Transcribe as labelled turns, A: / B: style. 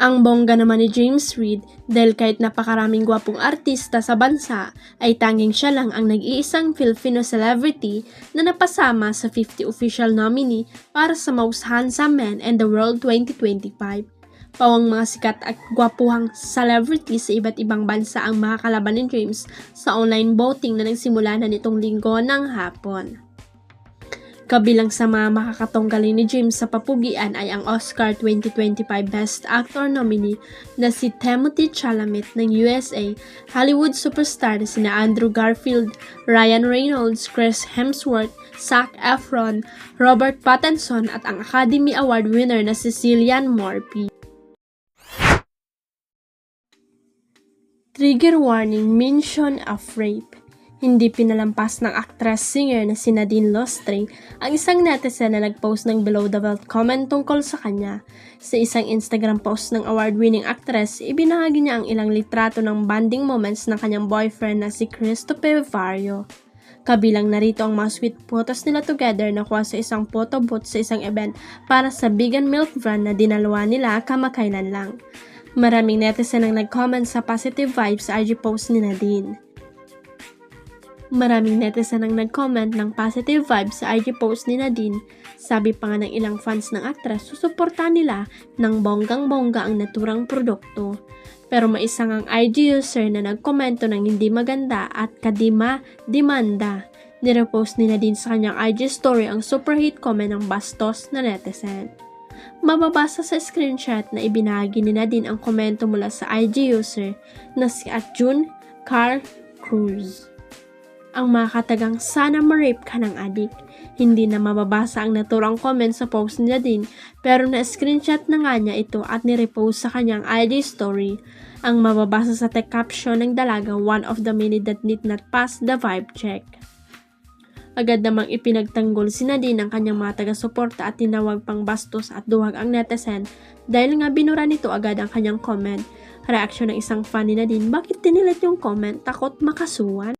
A: Ang bongga naman ni James Reid dahil kahit napakaraming gwapong artista sa bansa ay tanging siya lang ang nag-iisang Filipino celebrity na napasama sa 50 official nominee para sa Most Handsome Man in the World 2025. Pawang mga sikat at gwapuhang celebrity sa iba't ibang bansa ang makakalaban ni James sa online voting na nagsimula na nitong linggo ng hapon. Kabilang sa mga makakatunggali ni James sa papugian ay ang Oscar 2025 Best Actor nominee na si Timothy Chalamet ng USA, Hollywood superstar na sina Andrew Garfield, Ryan Reynolds, Chris Hemsworth, Zac Efron, Robert Pattinson at ang Academy Award winner na si Cillian Murphy. Trigger warning mention of rape. Hindi pinalampas ng actress-singer na si Nadine Lostre ang isang netizen na nagpost ng below the belt comment tungkol sa kanya. Sa isang Instagram post ng award-winning actress, ibinahagi niya ang ilang litrato ng bonding moments ng kanyang boyfriend na si Christopher Vario. Kabilang narito ang mga sweet photos nila together na kuha sa isang photo booth sa isang event para sa Vegan Milk Run na dinalawa nila kamakailan lang. Maraming netizen ang nag-comment sa positive vibes sa IG post ni Nadine. Maraming netizen ang nag-comment ng positive vibes sa IG post ni Nadine. Sabi pa nga ng ilang fans ng aktres, susuportahan nila ng bonggang-bongga ang naturang produkto. Pero may isang ang IG user na nagkomento ng hindi maganda at kadima-demanda. Nirepost ni Nadine sa kanyang IG story ang super comment ng bastos na netizen. Mababasa sa screenshot na ibinahagi ni Nadine ang komento mula sa IG user na si Atjun Car Cruz ang mga katagang sana ma-rape ka ng adik. Hindi na mababasa ang naturang comment sa post niya din pero na-screenshot na nga niya ito at nirepost sa kanyang ID story. Ang mababasa sa tech caption ng dalaga, one of the many that did not pass the vibe check. Agad namang ipinagtanggol si Nadine ang kanyang mga taga-suporta at tinawag pang bastos at duwag ang netizen dahil nga binura nito agad ang kanyang comment. Reaksyon ng isang fan ni Nadine, bakit tinilit yung comment? Takot makasuhan?